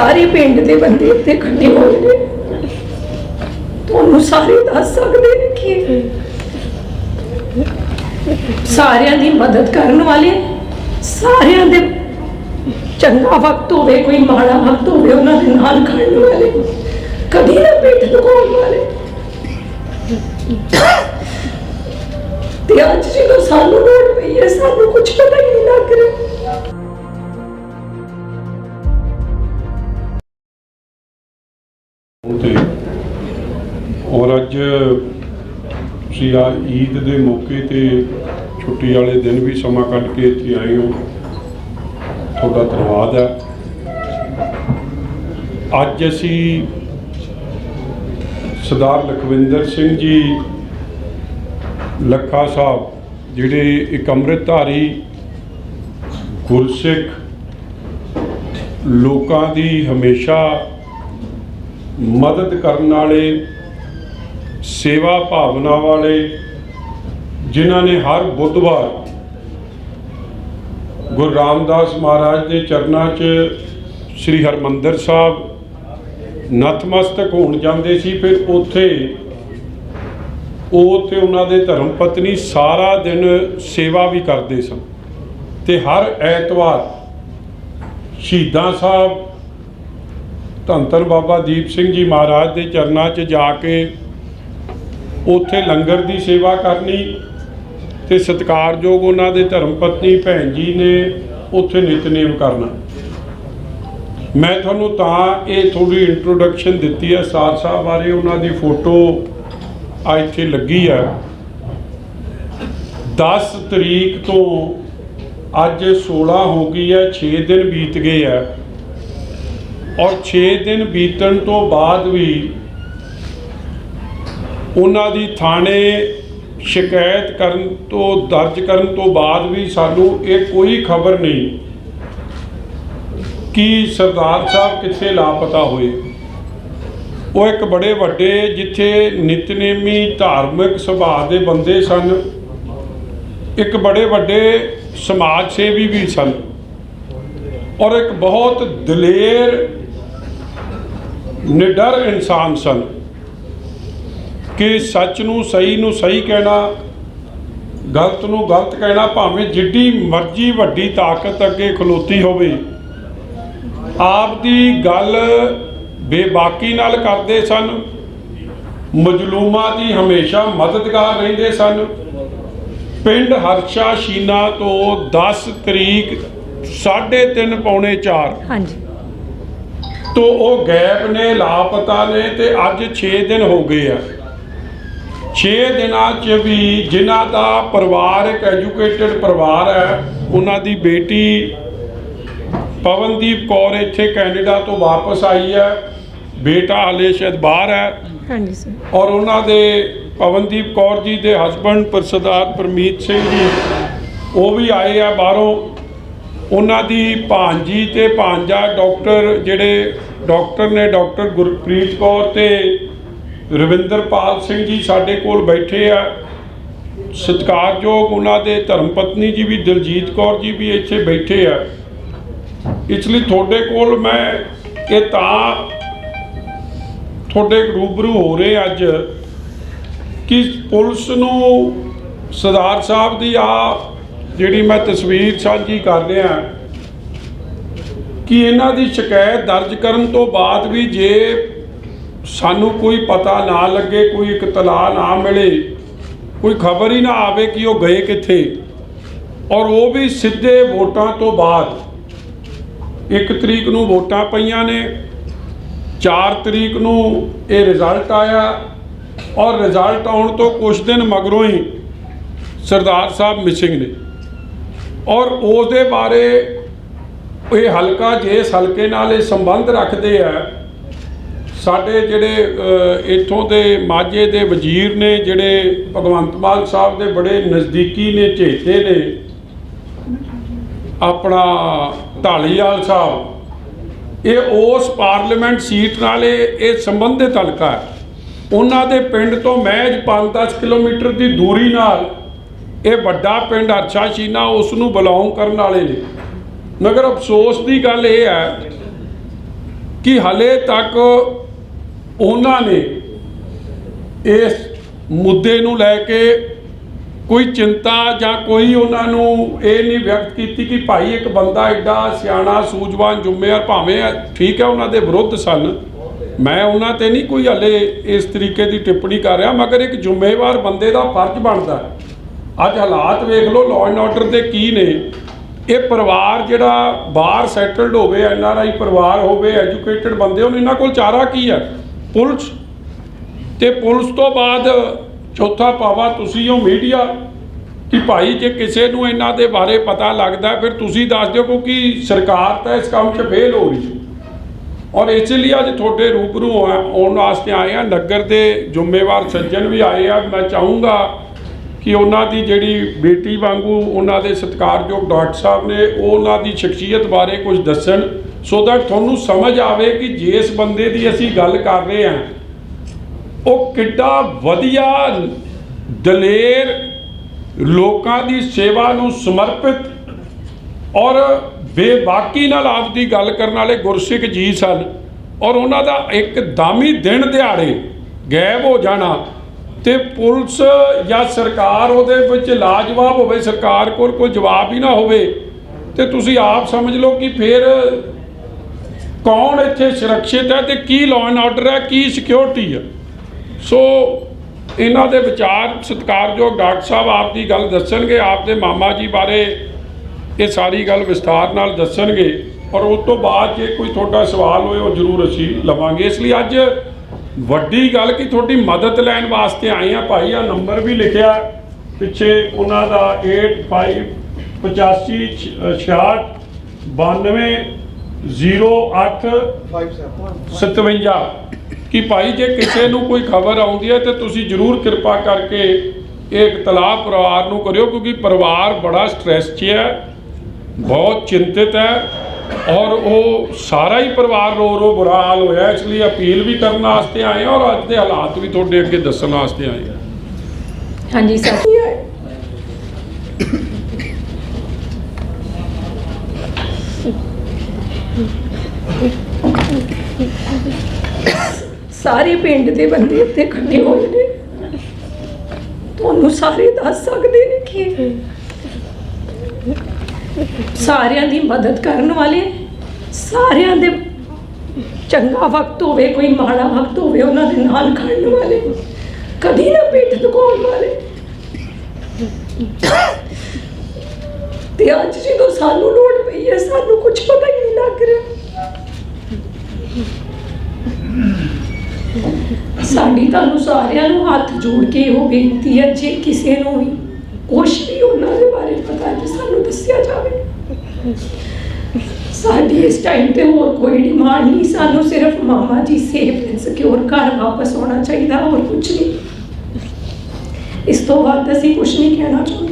ਸਾਰੇ ਪਿੰਡ ਦੇ ਬੰਦੇ ਇੱਥੇ ਇਕੱਠੇ ਹੋਏ ਨੇ ਤੁਹਾਨੂੰ ਸਾਰੇ ਦੱਸ ਸਕਦੇ ਨੇ ਕਿ? ਸਾਰਿਆਂ ਦੀ ਮਦਦ ਕਰਨ ਵਾਲੇ, ਸਾਰਿਆਂ ਦੇ ਚੰਗਾ ਵਕਤ ਹੋਵੇ, ਕੋਈ ਮਾੜਾ ਵਕਤ ਹੋਵੇ, ਉਹਨਾਂ ਦੇ ਨਾਲ ਖੜਨ ਵਾਲੇ, ਕਦੀ ਨਾ ਪਿੱਠ ਦਿਖਾਉਣ ਵਾਲੇ। ਤੇ ਅੱਜ ਜਦੋਂ ਸਾਨੂੰ ਲੋੜ ਪਈ ਹੈ, ਸਾਨੂੰ ਕੁਝ ਪਤਾ ਹੀ ਨਹੀਂ ਅੱਜ ਤੁਸੀਂ ਆ ਈਦ ਦੇ ਮੌਕੇ ਤੇ ਛੁੱਟੀ ਵਾਲੇ ਦਿਨ ਵੀ ਸਮਾਂ ਕੱਢ ਕੇ ਇੱਥੇ ਆਏ ਹੋ। ਤੁਹਾਡਾ ਧੰਨਵਾਦ ਹੈ। ਅੱਜ ਅਸੀਂ ਸਰਦਾਰ ਲਖਵਿੰਦਰ ਸਿੰਘ ਜੀ ਲੱਖਾ ਸਾਹਿਬ, ਜਿਹੜੇ ਇੱਕ ਅੰਮ੍ਰਿਤਧਾਰੀ ਗੁਰਸਿੱਖ ਲੋਕਾਂ ਦੀ ਹਮੇਸ਼ਾ ਮਦਦ ਕਰਨ ਵਾਲੇ ਸੇਵਾ ਭਾਵਨਾ ਵਾਲੇ ਜਿਨ੍ਹਾਂ ਨੇ ਹਰ ਬੁੱਧਵਾਰ ਗੁਰੂ ਰਾਮਦਾਸ ਮਹਾਰਾਜ ਦੇ ਚਰਨਾਂ 'ਚ ਸ੍ਰੀ ਹਰਮੰਦਰ ਸਾਹਿਬ ਨਤਮਸਤਕ ਹੋਣ ਜਾਂਦੇ ਸੀ, ਫਿਰ ਉੱਥੇ ਉਹ ਤੇ ਉਹਨਾਂ ਦੇ ਧਰਮ ਪਤਨੀ ਸਾਰਾ ਦਿਨ ਸੇਵਾ ਵੀ ਕਰਦੇ ਸਨ ਤੇ ਹਰ ਐਤਵਾਰ ਸ਼ਹੀਦਾਂ ਸਾਹਿਬ ਧੰਨ ਧੰਨ ਬਾਬਾ ਦੀਪ ਸਿੰਘ ਜੀ ਮਹਾਰਾਜ ਦੇ ਚਰਨਾਂ 'ਚ ਜਾ ਕੇ ਉੱਥੇ ਲੰਗਰ ਦੀ ਸੇਵਾ ਕਰਨੀ ਤੇ ਸਤਿਕਾਰਯੋਗ ਉਹਨਾਂ ਦੇ ਧਰਮ ਪਤਨੀ ਭੈਣ ਜੀ ਨੇ ਉੱਥੇ ਨਿਤਨੇਮ ਕਰਨਾ। ਮੈਂ ਤੁਹਾਨੂੰ ਤਾਂ ਇਹ ਥੋੜੀ ਇੰਟਰੋਡਕਸ਼ਨ ਦਿੱਤੀ ਹੈ, ਸਾਧ ਸਾਹਿਬ ਬਾਰੇ ਉਹਨਾਂ ਦੀ ਫੋਟੋ ਆ ਇੱਥੇ ਲੱਗੀ ਹੈ 10 ਤਰੀਕ ਤੋਂ ਅੱਜ 16 ਹੋ ਗਈ ਹੈ 6 ਦਿਨ ਬੀਤ ਗਏ ਹੈ ਔਰ 6 ਦਿਨ ਬੀਤਣ ਤੋਂ ਬਾਅਦ ਵੀ ਉਹਨਾਂ ਦੀ ਥਾਣੇ ਸ਼ਿਕਾਇਤ ਕਰਨ ਤੋਂ, ਦਰਜ ਕਰਨ ਤੋਂ ਬਾਅਦ ਵੀ ਸਾਨੂੰ ਇਹ ਕੋਈ ਖਬਰ ਨਹੀਂ ਕਿ ਸਰਦਾਰ ਸਾਹਿਬ ਕਿੱਥੇ ਲਾਪਤਾ ਹੋਏ। ਉਹ ਇੱਕ ਬੜੇ ਵੱਡੇ ਜਿੱਥੇ ਨਿਤਨੇਮੀ ਧਾਰਮਿਕ ਸੁਭਾਅ ਦੇ ਬੰਦੇ ਸਨ। ਇੱਕ ਬੜੇ ਵੱਡੇ ਸਮਾਜ ਸੇਵੀ ਵੀ ਸਨ। ਔਰ ਇੱਕ ਬਹੁਤ ਦਲੇਰ, ਨਿਡਰ ਇਨਸਾਨ ਸਨ। ਕਿ ਸੱਚ ਨੂੰ ਸਹੀ ਨੂੰ ਸਹੀ ਕਹਿਣਾ ਗਲਤ ਨੂੰ ਗਲਤ ਕਹਿਣਾ ਭਾਵੇਂ ਜਿੱਡੀ ਮਰਜ਼ੀ ਵੱਡੀ ਤਾਕਤ ਅੱਗੇ ਖਲੋਤੀ ਹੋਵੇ ਆਪ ਦੀ ਗੱਲ ਬੇਬਾਕੀ ਨਾਲ ਕਰਦੇ ਸਨ ਮਜਲੂਮਾਂ ਦੀ ਹਮੇਸ਼ਾ ਮਦਦਗਾਰ ਰਹਿੰਦੇ ਸਨ। ਪਿੰਡ ਹਰਸ਼ਾ ਸ਼ੀਨਾ ਤੋਂ 10 ਤਰੀਕ 3:30 ਪੌਣੇ 4 ਹਾਂਜੀ। ਤੋਂ ਉਹ ਗੈਪ ਨੇ ਲਾਪਤਾ ਨੇ ਤੇ ਅੱਜ 6 ਦਿਨ ਹੋ ਗਏ ਆ। 6 ਦਿਨਾਂ 'ਚ ਵੀ ਜਿਨ੍ਹਾਂ ਦਾ ਪਰਿਵਾਰ ਇੱਕ ਐਜੂਕੇਟਡ ਪਰਿਵਾਰ ਹੈ ਉਹਨਾਂ ਦੀ ਬੇਟੀ ਪਵਨਦੀਪ ਕੌਰ ਇੱਥੇ ਕੈਨੇਡਾ ਤੋਂ ਵਾਪਸ ਆਈ ਹੈ। ਬੇਟਾ ਹਲੇ ਸ਼ਾਇਦ ਬਾਹਰ ਹੈ। ਹਾਂਜੀ ਸਰ। ਔਰ ਉਹਨਾਂ ਦੇ ਪਵਨਦੀਪ ਕੌਰ ਜੀ ਦੇ ਹਸਬੰਡ ਸਰਦਾਰ ਪਰਮੀਤ ਸਿੰਘ ਜੀ ਉਹ ਵੀ ਆਏ ਆ ਬਾਹਰੋਂ। ਉਹਨਾਂ ਦੀ ਭਾਂਜੀ ਤੇ ਭਾਂਜਾ ਡਾਕਟਰ ਜਿਹੜੇ ਡਾਕਟਰ ਨੇ ਡਾਕਟਰ ਗੁਰਪ੍ਰੀਤ ਕੌਰ ਤੇ ਰਵਿੰਦਰਪਾਲ ਸਿੰਘ ਜੀ ਸਾਡੇ ਕੋਲ ਬੈਠੇ ਆ। ਸਤਿਕਾਰਯੋਗ ਉਹਨਾਂ ਦੇ ਧਰਮ ਪਤਨੀ ਜੀ ਵੀ ਦਿਲਜੀਤ ਕੌਰ ਜੀ ਵੀ ਇੱਥੇ ਬੈਠੇ ਆ। ਇਸ ਲਈ ਤੁਹਾਡੇ ਕੋਲ ਮੈਂ ਇਹ ਤਾਂ ਤੁਹਾਡੇ ਰੂਬਰੂ ਹੋ ਰਹੇ ਅੱਜ ਕਿ ਪੁਲਿਸ ਨੂੰ ਸਰਦਾਰ ਸਾਹਿਬ ਦੀ ਆ ਜਿਹੜੀ ਮੈਂ ਤਸਵੀਰ ਸਾਂਝੀ ਕਰ ਰਿਹਾ ਕਿ ਇਹਨਾਂ ਦੀ ਸ਼ਿਕਾਇਤ ਦਰਜ ਕਰਨ ਤੋਂ ਬਾਅਦ ਵੀ ਜੇ ਸਾਨੂੰ ਕੋਈ ਪਤਾ ਨਾ ਲੱਗੇ, ਕੋਈ ਇਤਲਾਹ ਨਾ ਮਿਲੇ, ਕੋਈ ਖਬਰ ਹੀ ਨਾ ਆਵੇ ਕਿ ਉਹ ਗਏ ਕਿੱਥੇ। ਔਰ ਉਹ ਵੀ ਸਿੱਧੇ ਵੋਟਾਂ ਤੋਂ ਬਾਅਦ। ਇੱਕ ਤਰੀਕ ਨੂੰ ਵੋਟਾਂ ਪਈਆਂ ਨੇ 4 ਤਰੀਕ ਨੂੰ ਇਹ ਰਿਜ਼ਲਟ ਆਇਆ, ਔਰ ਰਿਜ਼ਲਟ ਆਉਣ ਤੋਂ ਕੁਝ ਦਿਨ ਮਗਰੋਂ ਹੀ ਸਰਦਾਰ ਸਾਹਿਬ ਮਿਸਿੰਗ ਨੇ। ਔਰ ਉਸ ਦੇ ਬਾਰੇ ਇਹ ਹਲਕਾ ਜਿਸ ਹਲਕੇ ਨਾਲ ਇਹ ਸੰਬੰਧ ਰੱਖਦੇ ਆ ਸਾਡੇ ਜਿਹੜੇ ਇੱਥੋਂ ਦੇ ਮਾਝੇ ਦੇ ਵਜ਼ੀਰ ਨੇ, ਜਿਹੜੇ ਭਗਵੰਤ ਮਾਨ ਸਾਹਿਬ ਦੇ ਬੜੇ ਨਜ਼ਦੀਕੀ ਨੇ, ਚੇਤੇ ਨੇ, ਆਪਣਾ ਢਾਲੀਵਾਲ ਸਾਹਿਬ, ਇਹ ਉਸ ਪਾਰਲੀਮੈਂਟ ਸੀਟ ਨਾਲ ਇਹ ਇਹ ਸੰਬੰਧਿਤ ਹਲਕਾ ਹੈ। ਉਹਨਾਂ ਦੇ ਪਿੰਡ ਤੋਂ ਮਹਿਜ 5-10 ਕਿਲੋਮੀਟਰ ਦੀ ਦੂਰੀ ਨਾਲ ਇਹ ਵੱਡਾ ਪਿੰਡ ਅਰਸ਼ਾ ਸ਼ੀਨਾ ਉਸ ਨੂੰ ਬਿਲੋਂਗ ਕਰਨ ਵਾਲੇ ਨੇ। ਮਗਰ ਅਫਸੋਸ ਦੀ ਗੱਲ ਇਹ ਹੈ ਕਿ ਹਲੇ ਤੱਕ ਉਹਨਾਂ ਨੇ ਇਸ ਮੁੱਦੇ ਨੂੰ ਲੈ ਕੇ ਕੋਈ ਚਿੰਤਾ ਜਾਂ ਕੋਈ ਉਹਨਾਂ ਨੂੰ ਇਹ ਨਹੀਂ ਵਿਅਕਤ ਕੀਤੀ ਕਿ ਭਾਈ ਇੱਕ ਬੰਦਾ ਐਡਾ ਸਿਆਣਾ, ਸੂਝਵਾਨ, ਜ਼ਿੰਮੇਵਾਰ ਭਾਵੇਂ ਠੀਕ ਹੈ, ਉਹਨਾਂ ਦੇ ਵਿਰੁੱਧ ਸਨ। ਮੈਂ ਉਹਨਾਂ ਤੇ ਨਹੀਂ ਕੋਈ ਹਲੇ ਇਸ ਤਰੀਕੇ ਦੀ ਟਿੱਪਣੀ ਕਰ ਰਿਹਾ, ਮਗਰ ਇੱਕ ਜ਼ਿੰਮੇਵਾਰ ਬੰਦੇ ਦਾ ਫਰਜ਼ ਬਣਦਾ ਅੱਜ ਹਾਲਾਤ ਵੇਖ ਲਓ ਲਾਅ ਐਂਡ ਆਰਡਰ ਦੇ ਕੀ ਨੇ। ਇਹ ਪਰਿਵਾਰ ਜਿਹੜਾ ਬਾਹਰ ਸੈਟਲਡ ਹੋਵੇ ਐਨ ਆਰ ਆਈ ਪਰਿਵਾਰ ਹੋਵੇ ਐਜੂਕੇਟਿਡ ਬੰਦੇ ਹੋਣ ਇਹਨਾਂ ਕੋਲ ਚਾਰਾ ਕੀ ਹੈ? ਪੁਲਿਸ ਤੇ ਪੁਲਿਸ ਤੋਂ ਬਾਅਦ ਚੌਥਾ ਪਾਵਾ ਤੁਸੀਂ ਹੋ ਮੀਡੀਆ ਕਿ ਭਾਈ ਜੇ ਕਿਸੇ ਨੂੰ ਇਹਨਾਂ ਦੇ ਬਾਰੇ ਪਤਾ ਲੱਗਦਾ, ਫਿਰ ਤੁਸੀਂ ਦੱਸ ਦਿਓ ਕਿਉਂਕਿ ਸਰਕਾਰ ਤਾਂ ਇਸ ਕੰਮ 'ਚ ਫੇਲ ਹੋ ਰਹੀ ਹੈ। ਔਰ ਇਸ ਲਈ ਅੱਜ ਤੁਹਾਡੇ ਰੂਬਰੂ ਆ- ਆਉਣ ਵਾਸਤੇ ਆਏ ਆ। ਨਗਰ ਦੇ ਜ਼ਿੰਮੇਵਾਰ ਸੱਜਣ ਵੀ ਆਏ ਆ। ਮੈਂ ਚਾਹੂੰਗਾ ਕਿ ਉਹਨਾਂ ਦੀ ਜਿਹੜੀ ਬੇਟੀ ਵਾਂਗੂ ਉਹਨਾਂ ਦੇ ਸਤਿਕਾਰਯੋਗ ਡਾਕਟਰ ਸਾਹਿਬ ਨੇ ਉਹ ਉਹਨਾਂ ਦੀ ਸ਼ਖਸੀਅਤ ਬਾਰੇ ਕੁਝ ਦੱਸਣ ਸੋ ਦੈਟ ਤੁਹਾਨੂੰ ਸਮਝ ਆਵੇ ਕਿ ਜਿਸ ਬੰਦੇ ਦੀ ਅਸੀਂ ਗੱਲ ਕਰ ਰਹੇ ਹਾਂ, ਉਹ ਕਿੱਡਾ ਵਧੀਆ ਦਲੇਰ ਲੋਕਾਂ ਦੀ ਸੇਵਾ ਨੂੰ ਸਮਰਪਿਤ ਔਰ ਬੇਬਾਕੀ ਨਾਲ ਆਪਦੀ ਗੱਲ ਕਰਨ ਵਾਲੇ ਗੁਰਸਿੱਖ ਜੀ ਸਨ ਔਰ ਉਹਨਾਂ ਦਾ ਇੱਕ ਦਾਮੀ ਦਿਨ ਦਿਹਾੜੇ ਗਾਇਬ ਹੋ ਜਾਣਾ। ਤੇ ਪੁਲਿਸ ਜਾਂ ਸਰਕਾਰ ਉਹਦੇ ਵਿੱਚ ਲਾਜਵਾਬ ਹੋਵੇ, ਸਰਕਾਰ ਕੋਲ ਕੋਈ ਜਵਾਬ ਹੀ ਨਾ ਹੋਵੇ, ਤੇ ਤੁਸੀਂ ਆਪ ਸਮਝ ਲਓ ਕਿ ਫਿਰ ਕੌਣ ਇੱਥੇ ਸੁਰੱਖਿਅਤ ਹੈ ਤੇ ਕੀ ਲਾਅ ਐਂਡ ਆਰਡਰ ਹੈ, ਕੀ ਸਿਕਿਉਰਿਟੀ ਹੈ। ਸੋ ਇਹਨਾਂ ਦੇ ਵਿਚਾਰ ਸਤਿਕਾਰਯੋਗ ਡਾਕਟਰ ਸਾਹਿਬ ਆਪ ਦੀ ਗੱਲ ਦੱਸਣਗੇ, ਆਪ ਦੇ ਮਾਮਾ ਜੀ ਬਾਰੇ ਇਹ ਸਾਰੀ ਗੱਲ ਵਿਸਥਾਰ ਨਾਲ ਦੱਸਣਗੇ, ਔਰ ਉਸ ਤੋਂ ਬਾਅਦ ਜੇ ਕੋਈ ਤੁਹਾਡਾ ਸਵਾਲ ਹੋਏ ਉਹ ਜ਼ਰੂਰ ਅਸੀਂ ਲਵਾਂਗੇ। ਇਸ ਲਈ ਅੱਜ ਵੱਡੀ ਗੱਲ ਕਿ ਤੁਹਾਡੀ ਮਦਦ ਲੈਣ ਵਾਸਤੇ ਆਏ ਆ ਭਾਈ ਆ ਨੰਬਰ ਵੀ ਲਿਖਿਆ ਪਿੱਛੇ ਉਹਨਾਂ ਦਾ 85 85 66 92 08 57 ਕਿ ਭਾਈ, ਜੇ ਕਿਸੇ ਨੂੰ ਕੋਈ ਖਬਰ ਆਉਂਦੀ ਹੈ ਤੇ ਤੁਸੀਂ ਜਰੂਰ ਕਿਰਪਾ ਕਰਕੇ ਇਹ ਇਤਲਾਹ ਪਰਿਵਾਰ ਨੂੰ ਕਰਿਓ ਕਿਉਂਕਿ ਪਰਿਵਾਰ ਬੜਾ ਸਟ੍ਰੈਸ 'ਚ ਹੈ, ਬਹੁਤ ਚਿੰਤਿਤ ਹੈ। ਔਰ ਉਹ ਸਾਰਾ ਹੀ ਪਰਿਵਾਰ ਰੋ ਰੋ ਬੁਰਾ ਹਾਲ ਹੋਇਆ ਇਸ ਲਈ ਅਪੀਲ ਵੀ ਕਰਨ ਵਾਸਤੇ ਆਏ ਔਰ ਅੱਜ ਦੇ ਹਾਲਾਤ ਵੀ ਤੁਹਾਡੇ ਅੱਗੇ ਦੱਸਣ ਵਾਸਤੇ ਆਏ ਹਾਂ। ਹਾਂਜੀ ਸਰ। ਸਾਰੇ ਪਿੰਡ ਦੇ ਬੰਦੇ ਇੱਥੇ ਇਕੱਠੇ ਹੋਏ ਨੇ। ਤੁਹਾਨੂੰ ਸਾਰੇ ਦੱਸ ਸਕਦੇ ਨੇ ਕਿ ਸਾਰਿਆਂ ਦੀ ਮਦਦ ਕਰਨ ਵਾਲੇ, ਸਾਰਿਆਂ ਦੇ ਚੰਗਾ ਵਕਤ ਹੋਵੇ, ਕੋਈ ਮਾੜਾ ਵਕਤ ਹੋਵੇ, ਉਹਨਾਂ ਦੇ ਨਾਲ ਖੜਨ ਵਾਲੇ, ਕਦੀ ਨਾ ਪਿੱਠ ਦੁਕਾਉਣ ਵਾਲੇ। ਤੇ ਅੱਜ ਜਦੋਂ ਸਾਨੂੰ ਲੋੜ ਪਈ ਹੈ, ਸਾਨੂੰ ਕੁਝ ਪਤਾ ਹੀ ਨਹੀਂ ਲੱਗ ਰਿਹਾ। ਸਾਡੀ ਤੁਹਾਨੂੰ ਸਾਰਿਆਂ ਨੂੰ ਹੱਥ ਜੋੜ ਕੇ ਇਹੋ ਬੇਨਤੀ ਹੈ, ਜੇ ਕਿਸੇ ਨੂੰ ਵੀ ਕੁਛ ਵੀ ਉਹਨਾਂ ਦੇ ਬਾਰੇ ਪਤਾ ਹੈ ਤੇ ਸਾਨੂੰ ਦੱਸਿਆ ਜਾਵੇ ਸਾਡੀ ਇਸ ਟਾਈਮ ਤੇ ਹੋਰ ਕੋਈ ਡਿਮਾਂਡ ਨਹੀਂ। ਸਾਨੂੰ ਸਿਰਫ ਮਾਮਾ ਜੀ ਸੇਫ ਐਂਡ ਸਿਕਿਉਰ ਘਰ ਵਾਪਸ ਆਉਣਾ ਚਾਹੀਦਾ, ਹੋਰ ਕੁਝ ਨਹੀਂ। ਇਸ ਤੋਂ ਬਾਅਦ ਅਸੀਂ ਕੁਝ ਨਹੀਂ ਕਹਿਣਾ ਚਾਹੁੰਦੇ।